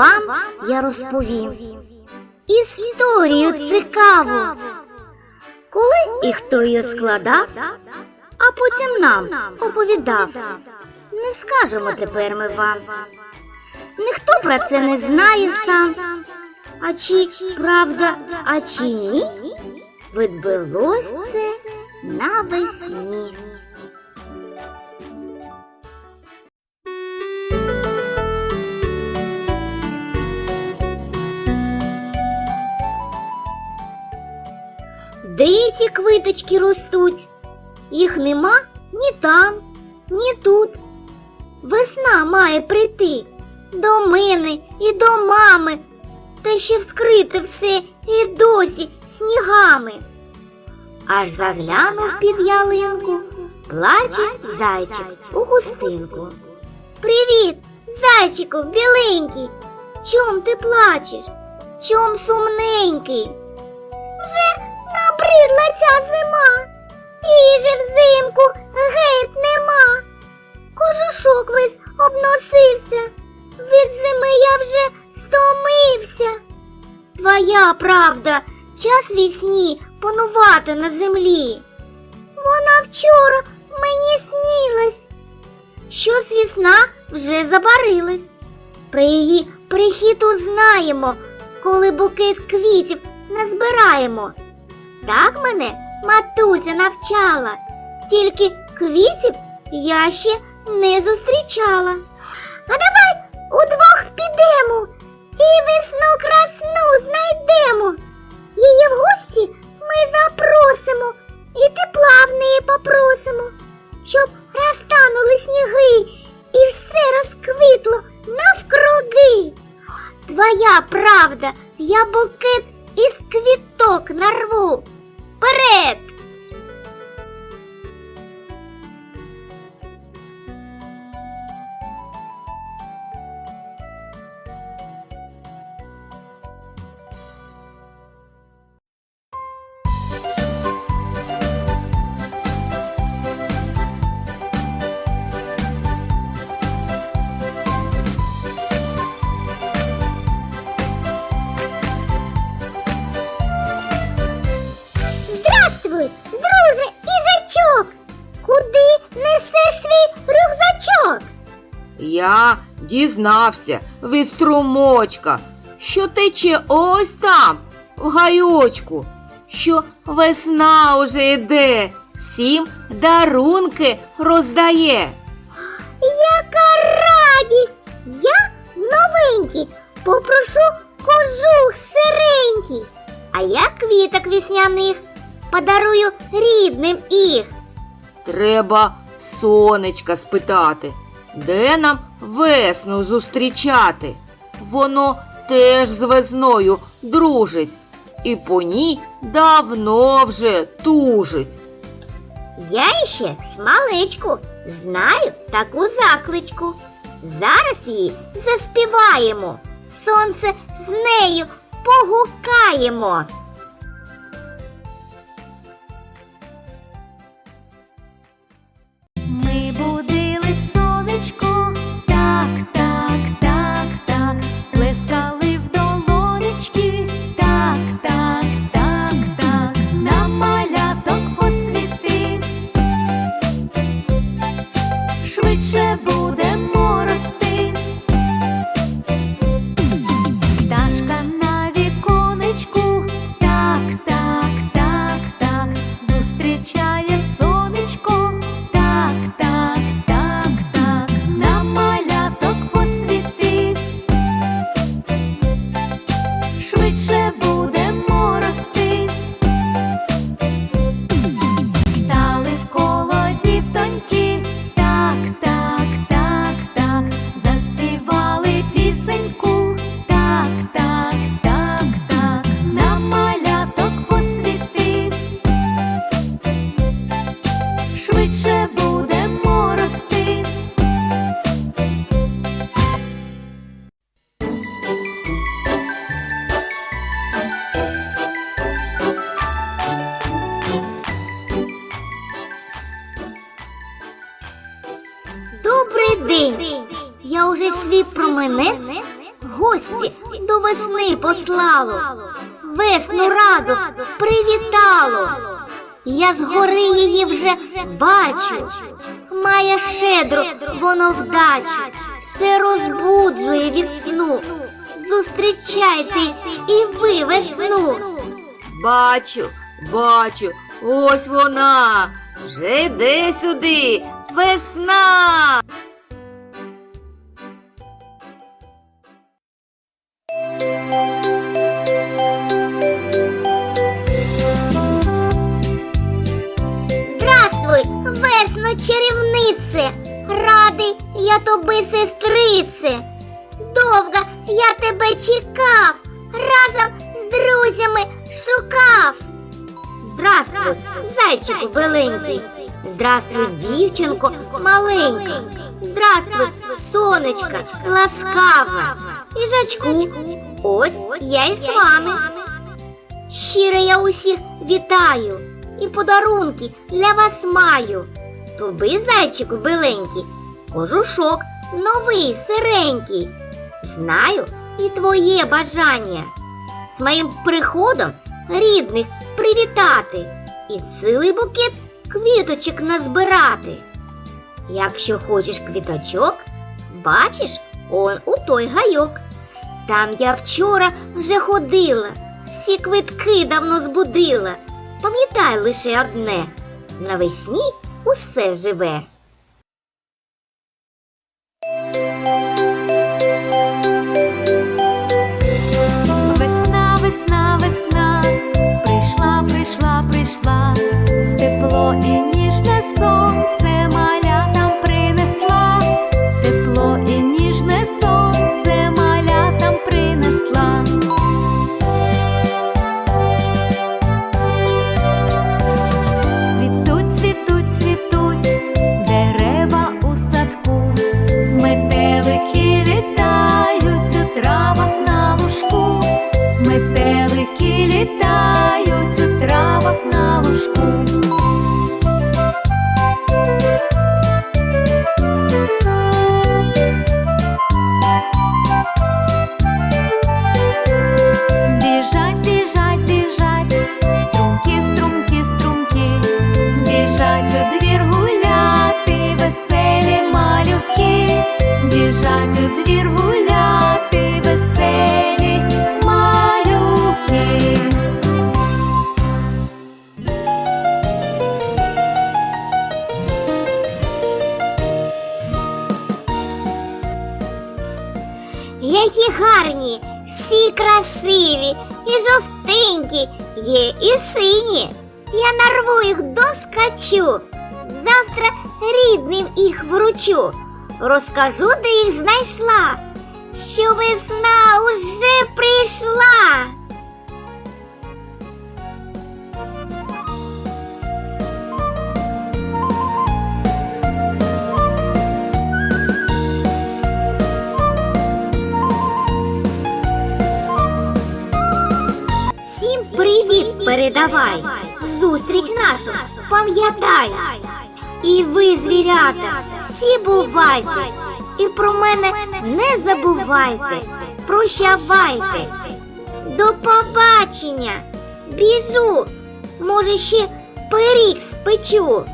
вам я розповім історію цікаву. Коли і хто її складав, а потім нам оповідав. Не скажемо тепер ми вам. Ніхто про це не знає сам. А чи правда, а чи ні? Відбулось це навесні. Квиточки ростуть? Їх нема ні там, ні тут. Весна має прийти до мене і до мами, та ще вскрити все і досі снігами. Аж заглянув під ялинку, плаче зайчик у хустинку. Привіт, зайчику, біленький. Чом ти плачеш? Чом сумненький? Вже набридла ця зима. Їжі взимку геть нема. Кожушок весь обносився. Від зими я вже стомився. Твоя правда, час вісні панувати на землі. Вона вчора мені снілась. Щось весна вже забарилась. Про її прихід узнаємо, коли букет квітів назбираємо. Так мене матуся навчала, тільки квітів я ще не зустрічала. А давай удвох підемо і весну красну знайдемо. Її в гості ми запросимо і тепла в неї попросимо, щоб розтанули сніги і все розквітло навкруги. Твоя правда, я букет із квіток нарву. Вперед! Я дізнався від струмочка, що тече ось там, в гайочку, що весна уже йде, всім дарунки роздає. Яка радість! Я новенький, попрошу кожух сиренький, а я квіток весняних подарую рідним їх. Треба сонечка спитати, де нам весну зустрічати. Воно теж з весною дружить, і по ній давно вже тужить. Я іще смалечку знаю таку закличку. Зараз її заспіваємо. Сонце з нею погукаємо. chip день! Я уже свій променець гості до весни послало, весну раду привітало. Я згори її вже бачу, має щедру воно вдачу, все розбуджує від сну. Зустрічайте і ви весну. Бачу, бачу, ось вона. Вже йде сюди. Весна. Я тобі, сестрице. Довго я тебе чекав, разом з друзями шукав. Здравствуй, зайчику веленький. Здравствуй, дівчинко маленька. Здравствуй, сонечка ласкава. Їжачку, ось я і з вами. Щиро я усіх вітаю і подарунки для вас маю. Тобі, зайчику биленький, кожушок новий, сиренький. Знаю і твоє бажання. З моїм приходом рідних привітати і цілий букет квіточок назбирати. Якщо хочеш квіточок, бачиш, он у той гайок. Там я вчора вже ходила, всі квитки давно збудила. Пам'ятай лише одне: навесні усе живе. Прийшла, біжать у двір гуляти, веселі малюки. Які гарні, всі красиві, і жовтенькі, є і сині. Я нарву їх доскачу. Завтра рідним їх вручу. Розкажу, де їх знайшла, що весна уже прийшла. Всім привіт передавай, зустріч нашу пам'ятай. І ви, звірята, всі бувайте, і про мене не забувайте. Прощавайте. До побачення. Біжу. Може, ще пиріг спечу.